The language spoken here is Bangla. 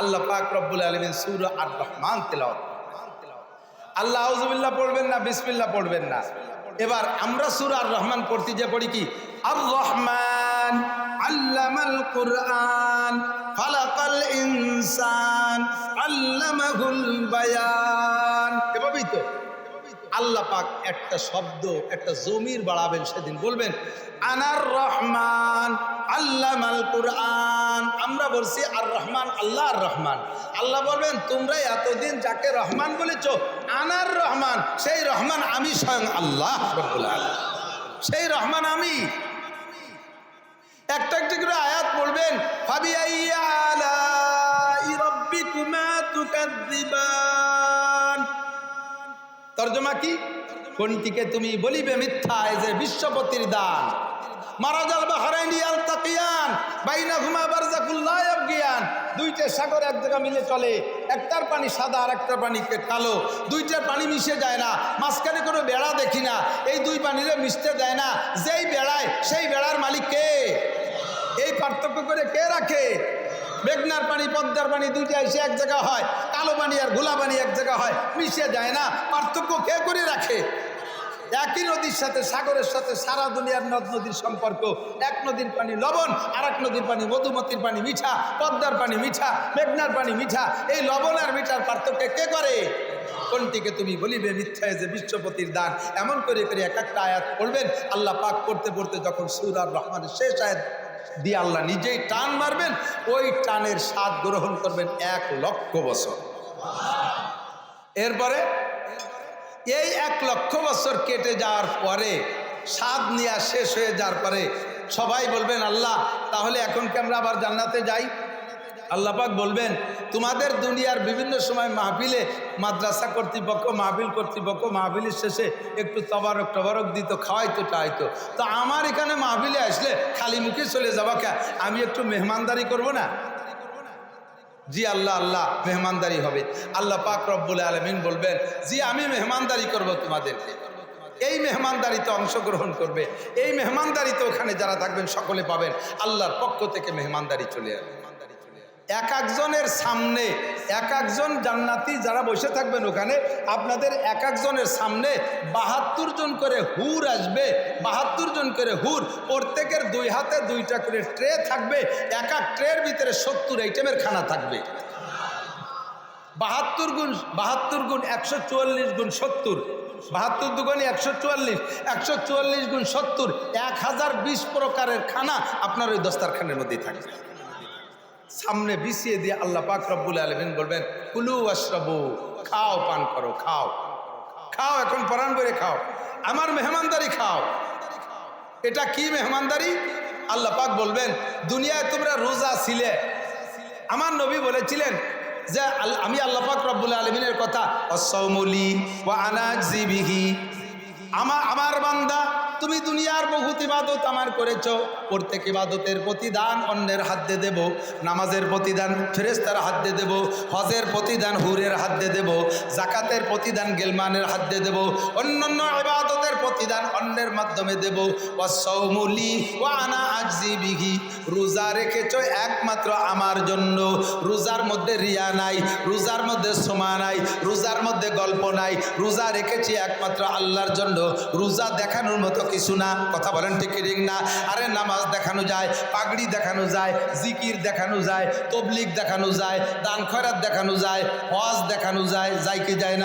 আল্লাহ পাক রব্বুল আলমিন সুর আর রহমান তেলাওয়াত আল্লাহ আউজুবিল্লাহ পড়বেন না, বিসমিল্লাহ পড়বেন না। এবার আমরা সুর আর রহমান পড়তে যে পড়ি কি? আর রহমান আল্লামাল কুরআন ফালাকাল ইনসান, আল্লামাহুল বায়ান। এভাবেই তো। আল্লাহ পাক একটা শব্দ, একটা জমির বাড়াবেন সেদিন। বলবেন, আনার রহমান আল্লামাল কুরআন। আমরা বলছি, আর রহমান আল্লাহ আর রহমান। আল্লাহ বলবেন, তোমরা এতদিন যাকে রহমান বলেছ, আনার রহমান, সেই রহমান আমি স্বয়ং আল্লাহ সেই রহমান আমি। একটা একটা করে আয়াত পড়বেন ফাবিআইয়া আলাই রাব্বিকুমা তুকাদ্দিবান তর্জমা কি? কোনটিকে তুমি বলিবে মিথ্যা? এই যে বিশ্বপতির দান। মারাজাল বাইনা দুইটা এক জায়গা মিলে চলে। একটার পানি সাদা আর কালো। দুইটার পানি মিশে যায় না। কোনো বেড়া দেখি না। এই দুই পানিরে মিশতে না। যেই বেড়ায় সেই বেড়ার মালিক কে? এই পার্থক্য করে কে রাখে? মেঘনার পানি, পদ্মার পানি দুইটা এসে এক জায়গা হয়। কালো পানি আর গোলা পানি এক জায়গা হয়। মিশে যায় না, পার্থক্য কে করে রাখে? একই নদীর সাথে, সাগরের সাথে সারা দুনিয়ার নদ নদীর সম্পর্ক। এক নদীর পানি লবণ আর এক নদীর পানি মধুমতির পানি মিঠা, পদ্মার পানি মিঠা, মেঘনার পানি মিঠা। এই লবণ আর মিঠার পার্থক্য কে করে? কোনটিকে তুমি বলিবে মিথ্যায় যে বিশ্বপতির দান? এমন করে করে এক একটা আয়াত পড়বেন। আল্লাহ পাক পড়তে পড়তে যখন সুর আর রহমানের শেষ আয়াত দিয়ে আল্লাহ নিজেই টান মারবেন, ওই টানের স্বাদ গ্রহণ করবেন এক লক্ষ বছর। এরপরে, এই এক লক্ষ বছর কেটে যাওয়ার পরে, স্বাদ নেওয়া শেষ হয়ে যাওয়ার পরে সবাই বলবেন, আল্লাহ, তাহলে এখন কি আমরা আবার জান্নাতে যাই? আল্লাপাক বলবেন, তোমাদের দুনিয়ার বিভিন্ন সময় মাহফিলে মাদ্রাসা কর্তৃপক্ষ, মাহফিল কর্তৃপক্ষ মাহফিলের শেষে একটু তবারক টবারক দিত, খাওয়াইতো, টাইতো। তো আমার এখানে মাহফিলে আসলে খালি মুখে চলে যাবা কে? আমি একটু মেহমানদারি করব না? জি আল্লাহ আল্লাহ মেহমানদারি হবে। আল্লাহ পাক রব্বুল আলমিন বলবেন, জি, আমি মেহমানদারি করব তোমাদেরকে। এই মেহমানদারিতে অংশগ্রহণ করবে। এই মেহমানদারিতে ওখানে যারা থাকবেন সকলে পাবেন। আল্লাহর পক্ষ থেকে মেহমানদারি চলে আসবে। এক একজনের সামনে, এক একজন জান্নাতি যারা বসে থাকবেন ওখানে, আপনাদের এক একজনের সামনে বাহাত্তর জন করে হুর আসবে, বাহাত্তর জন করে হুর। প্রত্যেকের দুই হাতে দুইটা করে ট্রে থাকবে, এক এক ট্রের ভিতরে সত্তর আইটেমের খানা থাকবে। বাহাত্তর গুণ বাহাত্তর গুণ একশো চুয়াল্লিশ গুণ সত্তর। বাহাত্তর দুগুণে একশো চুয়াল্লিশ একশো চুয়াল্লিশ গুণ সত্তর, এক হাজার বিশ প্রকারের খানা আপনার ওই দস্তারখানের মধ্যেই থাকবে। সামনে বিছিয়ে দিয়ে আল্লাহ পাক রব্বুল আলমিন বলবেন, কুলু আশরাবু খাও পান করো, খাও। খাও, এখন পরাণ করে খাও। আমার মেহমানদারি খাও। এটা কি মেহমানদারি? আল্লাহ পাক বলবেন, দুনিয়ায় তোমরা রোজা ছিলে। আমার নবী বলেছিলেন যে আমি আল্লাহ পাক রব্বুল আলমিনের কথা অসৌমলি ও আনাজিবিহি আমার আমার বান্দা তুমি দুনিয়ার বহুত ইবাদত আমার করেছ। প্রত্যেক ইবাদতের প্রতিদান অন্যের হাত দিয়ে দেব। নামাজের প্রতিদান ফেরেস্তার হাত দিয়ে দেব। হজের প্রতিদান হুরের হাত দিয়ে দেব। জাকাতের প্রতিদান গেলমানের হাত দিয়ে দেব। অন্যান্য ইবাদতের প্রতিদান অন্যের মাধ্যমে দেব। অসৌমুলি ও আনা আজি বিঘি রোজা রেখেছ একমাত্র আমার জন্য। রোজার মধ্যে রিয়া নাই, রোজার মধ্যে সোমা নাই, রোজার মধ্যে গল্প নাই। রোজা রেখেছি একমাত্র আল্লাহর জন্য। রোজা দেখানোর মতো কিছু না, কথা বলেন ঠিক ঠিক না? আরে নামাজ দেখানো যায়, পাগড়ি দেখানো যায়, জিকির দেখানো যায় তবলিক দেখানো যায়, দান খয়রাত দেখানো যায় হজ দেখানো যায় যায় কি যায় না।